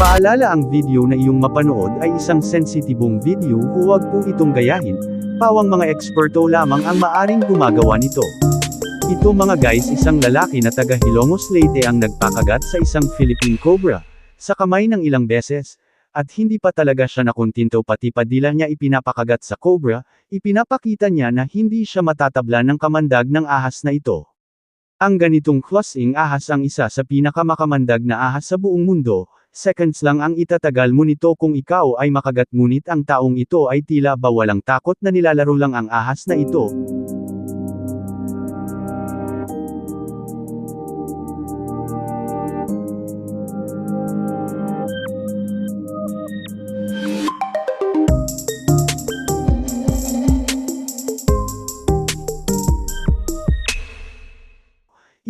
Paalala ang video na iyong mapanood ay isang sensitibong video huwag po itong gayahin, pawang mga eksperto lamang ang maaring gumagawa nito. Ito mga guys isang lalaki na taga Hilongos Leyte ang nagpakagat sa isang Philippine Cobra, sa kamay ng ilang beses, at hindi pa talaga siya nakuntinto pati padila niya ipinapakagat sa Cobra, ipinapakita niya na hindi siya matatabla ng kamandag ng ahas na ito. Ang ganitong klaseng ahas ang isa sa pinakamakamandag na ahas sa buong mundo, seconds lang ang itatagal mo nito kung ikaw ay makagat ngunit ang taong ito ay tila ba walang takot na nilalaro lang ang ahas na ito.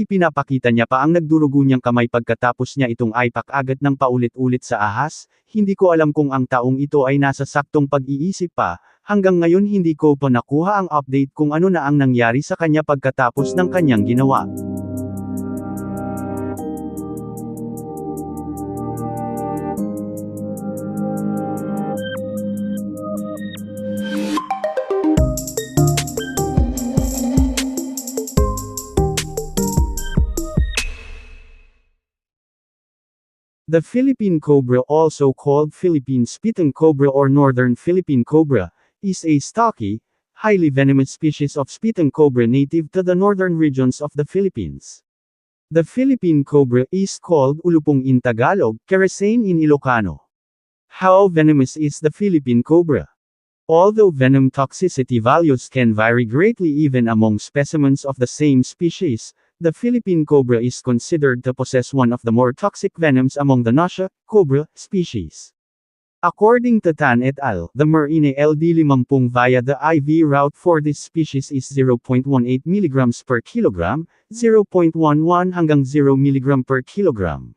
Ipinapakita niya pa ang nagdurugo niyang kamay pagkatapos niya itong ipakagat ng paulit-ulit sa ahas, hindi ko alam kung ang taong ito ay nasa saktong pag-iisip pa, hanggang ngayon hindi ko pa nakuha ang update kung ano na ang nangyari sa kanya pagkatapos ng kanyang ginawa. The Philippine cobra also called Philippine spitting cobra or northern Philippine cobra, is a stocky, highly venomous species of spitting cobra native to the northern regions of the Philippines. The Philippine cobra is called ulupong in Tagalog, keresane in Ilocano. How venomous is the Philippine cobra? Although venom toxicity values can vary greatly even among specimens of the same species, the Philippine cobra is considered to possess one of the more toxic venoms among the Noscia cobra species. According to Tan et al., the Marine LD50 via the IV route for this species is 0.18 mg per kilogram, 0.11 hanggang 0 mg per kilogram.